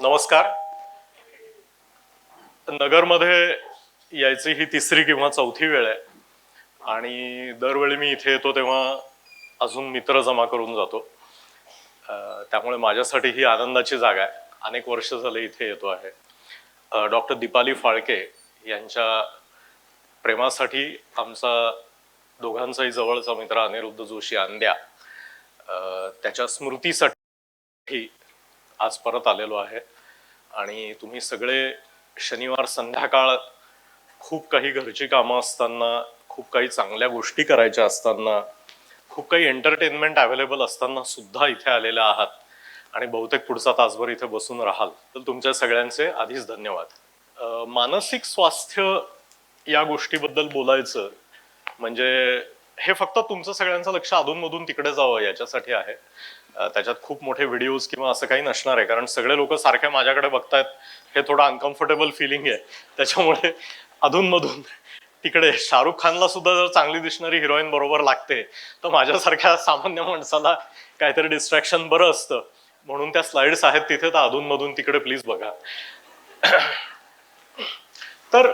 नमस्कार. नगरमध्ये यायची ही तिसरी किंवा चौथी वेळ आहे. आणि दरवेळी मी इथे येतो तेव्हा अजून मित्र जमा करून जातो. त्यामुळे माझ्यासाठी ही आनंदाची जागा आहे. अनेक वर्ष झाले इथे येतो आहे. डॉक्टर दीपाली फाळके यांच्या प्रेमासाठी आमचा दोघांचाही जवळचा मित्र अनिरुद्ध जोशी आंद्या त्याच्या स्मृतीसाठी आज परत आलेलो आहे. आणि तुम्ही सगळे शनिवार संध्याकाळ खूप काही घरची कामं असताना खूप काही चांगल्या गोष्टी करायच्या असताना खूप काही एंटरटेनमेंट अवेलेबल असताना सुद्धा इथे आलेल्या आहात. आणि बहुतेक पुढचा तासभर इथे बसून राहाल. तर तुमच्या सगळ्यांचे आधीच धन्यवाद. मानसिक स्वास्थ्य या गोष्टीबद्दल बोलायचं म्हणजे हे फक्त तुमचं सगळ्यांचं लक्ष अधूनमधून तिकडे जावं याच्यासाठी आहे. त्याच्यात खूप मोठे व्हिडिओज किंवा असं काही नसणार आहे. कारण सगळे लोक सारखे माझ्याकडे बघतायत. हे थोडं अनकम्फर्टेबल फिलिंग आहे. त्याच्यामुळे अधूनमधून तिकडे शाहरुख खानला सुद्धा जर चांगली दिसणारी हिरोईन बरोबर लागते तर माझ्यासारख्या सामान्य माणसाला काहीतरी डिस्ट्रॅक्शन बरं असतं. म्हणून त्या स्लाइड्स आहेत तिथे तर अधूनमधून तिकडे प्लीज बघा. तर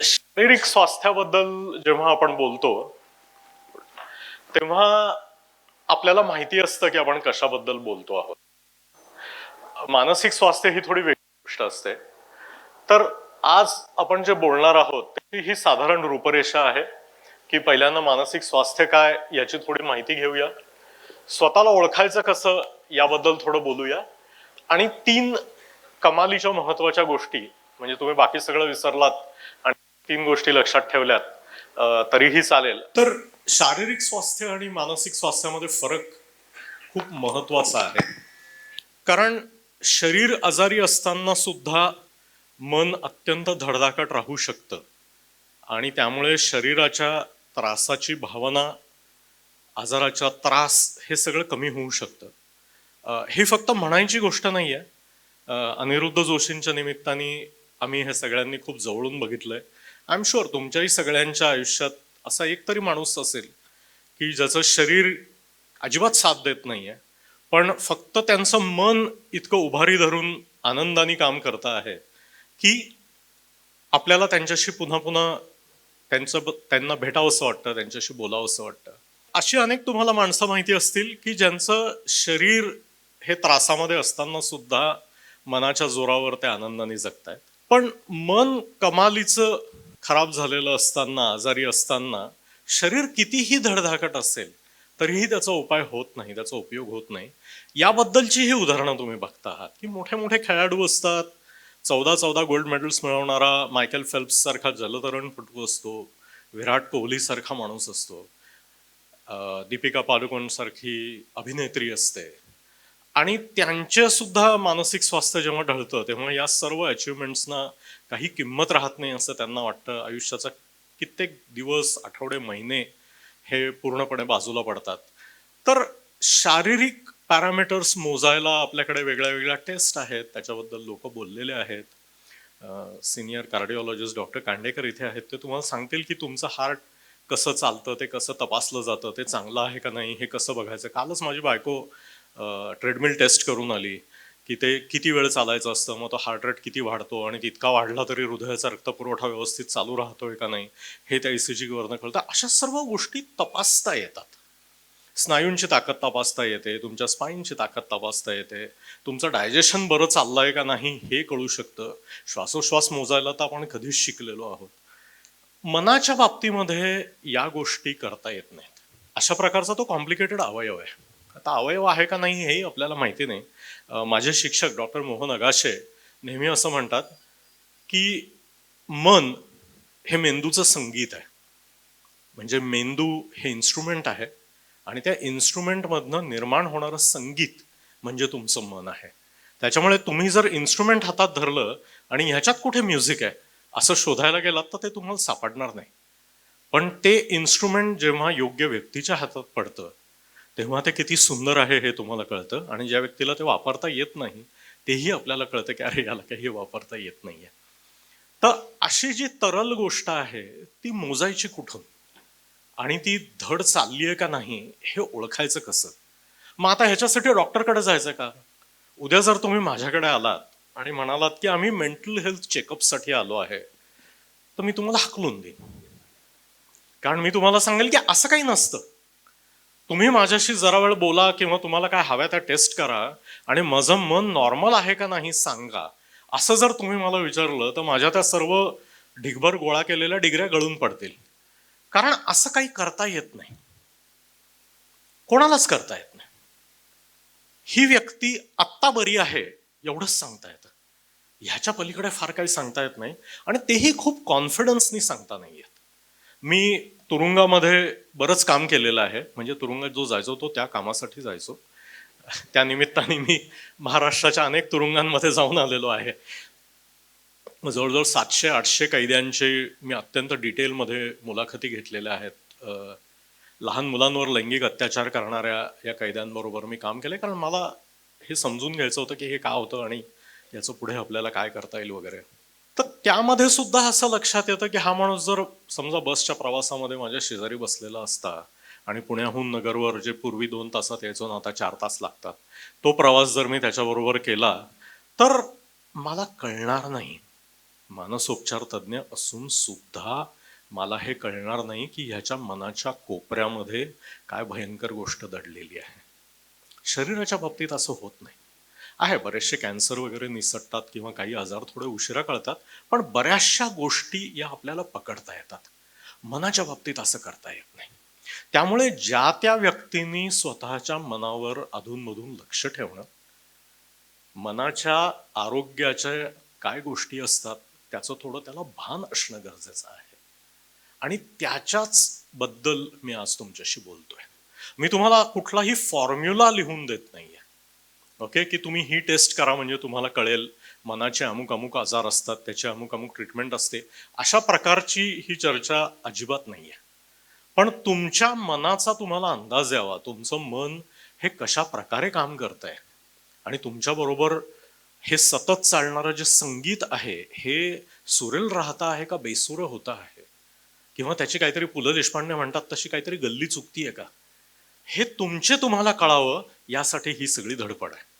शारीरिक स्वास्थ्याबद्दल जेव्हा आपण बोलतो तेव्हा आपल्याला माहिती असतं की आपण कशाबद्दल बोलतो आहोत. मानसिक स्वास्थ्य ही थोडी वेगळी गोष्ट असते. तर आज आपण जे बोलणार आहोत त्याची ही साधारण रूपरेषा आहे की पहिल्यांदा मानसिक स्वास्थ्य काय याची थोडी माहिती घेऊया. स्वतःला ओळखायचं कसं याबद्दल थोडं बोलूया. आणि तीन कमालीच्या महत्त्वाच्या गोष्टी म्हणजे तुम्ही बाकी सगळं विसरलात आणि तीन गोष्टी लक्षात ठेवल्यात तरीही चालेल. तर शारीरिक स्वास्थ्य आणि मानसिक स्वास्थ्यामध्ये फरक खूप महत्त्वाचा आहे. कारण शरीर आजारी असताना सुद्धा मन अत्यंत धडधाकट राहू शकतं. आणि त्यामुळे शरीराच्या त्रासाची भावना आजाराचा त्रास हे सगळं कमी होऊ शकतं. हे ही फक्त म्हणायची गोष्ट नाही आहे अनिरुद्ध जोशींच्या निमित्ताने आम्ही हे सगळ्यांनी खूप जवळून बघितलंय. आय एम शुअर तुमच्याही सगळ्यांच्या आयुष्यात असा एक तरी माणूस असेल की ज्याचं शरीर अजिबात साथ देत नाहीये पण फक्त त्यांचं मन इतकं उभारी धरून आनंदाने काम करत आहे की आपल्याला त्यांच्याशी पुन्हा पुन्हा त्यांचं त्यांना भेटावंसं वाटतं त्यांच्याशी बोलावंसं वाटतं. अशी अनेक तुम्हाला माणसं माहिती असतील की ज्यांचं शरीर हे त्रासामध्ये असताना सुद्धा मनाच्या जोरावर ते आनंदाने जगतायत. पण मन कमालीचं खराब झालेलं असताना आजारी असताना शरीर कितीही धडधाकट असेल तरीही त्याचा उपाय होत नाही त्याचा उपयोग होत नाही. याबद्दलची ही उदाहरणं तुम्ही बघता आहात की मोठे मोठे खेळाडू असतात. चौदा चौदा गोल्ड मेडल्स मिळवणारा मायकेल फेल्प्स सारखा जलतरणपटू असतो विराट कोहली सारखा माणूस असतो. दीपिका पादुकोण सारखी अभिनेत्री असते. आणि त्यांचे सुद्धा मानसिक स्वास्थ्य जेव्हा ढळतं तेव्हा या सर्व अचिव्हमेंट्सना काही किंमत राहत नाही असं त्यांना वाटतं. आयुष्याचा कित्येक दिवस आठवडे महिने हे पूर्णपणे बाजूला पडतात. तर शारीरिक पॅरामीटर्स मोजायला आपल्याकडे वेगळ्या वेगळ्या टेस्ट आहेत. त्याच्याबद्दल लोक बोललेले आहेत. सिनियर कार्डिओलॉजिस्ट डॉक्टर कांडेकर इथे आहेत. ते तुम्हाला सांगतील की तुमचं हार्ट कसं चालतं ते कसं तपासलं जातं ते चांगलं आहे का नाही हे कसं बघायचं? कालच माझी बायको ट्रेडमिल टेस्ट करून आली की ते किती वेळ चालायचं असतं मग तो हार्ट रेट किती वाढतो आणि तितका वाढला तरी हृदयाचा रक्तपुरवठा व्यवस्थित चालू राहतोय का नाही हे त्या ईसीजी वरनं कळतं. अशा सर्व गोष्टी तपासता येतात. स्नायूंची ताकद तपासता येते तुमच्या स्पाईनची ताकद तपासता येते तुमचं डायजेशन बरं चाललंय का नाही हे कळू शकतं. श्वासोश्वास मोजायला तर आपण कधीच शिकलेलो आहोत. मनाच्या बाबतीमध्ये या गोष्टी करता येत नाहीत. अशा प्रकारचा तो कॉम्प्लिकेटेड अवयव आहे. आता अवयव आहे का नाही हेही आपल्याला माहिती नाही. माझे शिक्षक डॉक्टर मोहन अगाशे नेहमी असं म्हणतात की मन हे मेंदूचं संगीत आहे. म्हणजे मेंदू हे इन्स्ट्रुमेंट आहे आणि त्या इन्स्ट्रुमेंटमधनं निर्माण होणारं संगीत म्हणजे तुमचं मन आहे. त्याच्यामुळे तुम्ही जर इन्स्ट्रुमेंट हातात धरलं आणि ह्याच्यात कुठे म्युझिक आहे असं शोधायला गेलात तर ते तुम्हाला सापडणार नाही. पण ते इन्स्ट्रुमेंट जेव्हा योग्य व्यक्तीच्या हातात पडतं तेव्हा ते किती सुंदर आहे हे तुम्हाला कळतं. आणि ज्या व्यक्तीला ते वापरता येत नाही तेही आपल्याला कळतं की अरे याला काही वापरता येत नाहीये. तर अशी जी तरल गोष्ट आहे ती मोजायची कुठून? आणि ती धड चालली आहे का नाही हे ओळखायचं कसं? मग आता ह्याच्यासाठी डॉक्टरकडे जायचं का? उद्या जर तुम्ही माझ्याकडे आलात आणि म्हणालात की आम्ही मेंटल हेल्थ चेकअपसाठी आलो आहे तर मी तुम्हाला हाकलून देईन. कारण मी तुम्हाला सांगेल की असं काही नसतं. तुम्ही माझ्याशी जरा वेळ बोला किंवा तुम्हाला काय हव्या त्या टेस्ट करा आणि माझं मन नॉर्मल आहे का नाही सांगा. असं जर तुम्ही मला विचारलं तर माझ्या त्या सर्व ढिगभर गोळा केलेल्या डिग्र्या गळून पडतील. कारण असं काही करता येत नाही. कोणालाच करता येत नाही. ही व्यक्ती आत्ता बरी आहे एवढंच सांगता येतं. ह्याच्या पलीकडे फार काही सांगता येत नाही आणि तेही खूप कॉन्फिडन्सनी सांगता नाही येत. मी तुरुंगामध्ये बरंच काम केलेलं आहे. म्हणजे तुरुंगात जो जायचो तो त्या कामासाठी जायचो. त्या निमित्ताने मी महाराष्ट्राच्या अनेक तुरुंगांमध्ये जाऊन आलेलो आहे. जवळजवळ सातशे आठशे कैद्यांचे मी अत्यंत डिटेलमध्ये मुलाखती घेतलेल्या आहेत. लहान मुलांवर लैंगिक अत्याचार करणाऱ्या या कैद्यांबरोबर मी काम केलं कारण मला हे समजून घ्यायचं होतं की हे का होतं आणि याचं पुढे आपल्याला काय करता येईल वगैरे. तर त्यामध्ये सुद्धा असं लक्षात येतं की हा माणूस जर समजा बसच्या प्रवासामध्ये माझ्या शेजारी बसलेला असता आणि पुण्याहून नगरवर जे पूर्वी दोन तासात यायचो ना आता चार तास लागतात. तो प्रवास जर मी त्याच्याबरोबर केला तर मला कळणार नाही. मानसोपचार तज्ज्ञ असून सुद्धा मला हे कळणार नाही की ह्याच्या मनाच्या कोपऱ्यामध्ये काय भयंकर गोष्ट दडलेली आहे. शरीराच्या बाबतीत असं होत नाही. आहे बरेचसे कॅन्सर वगैरे निसटतात किंवा काही आजार थोडे उशिरा कळतात पण बऱ्याचशा गोष्टी या आपल्याला पकडता येतात. मनाच्या बाबतीत असं करता येत नाही. त्यामुळे ज्या त्या व्यक्तींनी स्वतःच्या मनावर अधूनमधून लक्ष ठेवणं मनाच्या आरोग्याच्या काय गोष्टी असतात त्याचं थोडं त्याला भान असणं गरजेचं आहे. आणि त्याच्याच बद्दल मी आज तुमच्याशी बोलतोय. मी तुम्हाला कुठलाही फॉर्म्युला लिहून देत नाही ओके की तुम्ही ही टेस्ट करा म्हणजे तुम्हाला कळेल मनाचे अमुक अमुक आजार असतात त्याचे अमुक अमुक ट्रीटमेंट असते. अशा प्रकारची ही चर्चा अजिबात नाहीये. पण तुमच्या मनाचा तुम्हाला अंदाज यावा तुमचं मन हे कशा प्रकारे काम करत आहे आणि तुमच्याबरोबर हे सतत चालणारं जे संगीत आहे हे सुरेल राहता आहे का बेसुर होत आहे? किंवा त्याची काहीतरी पु ल देशपांडे म्हणतात तशी काहीतरी गल्ली चुकती आहे का? हे तुमचे तुम्हाला कळावं यासाठी ही सगळी धडपड आहे.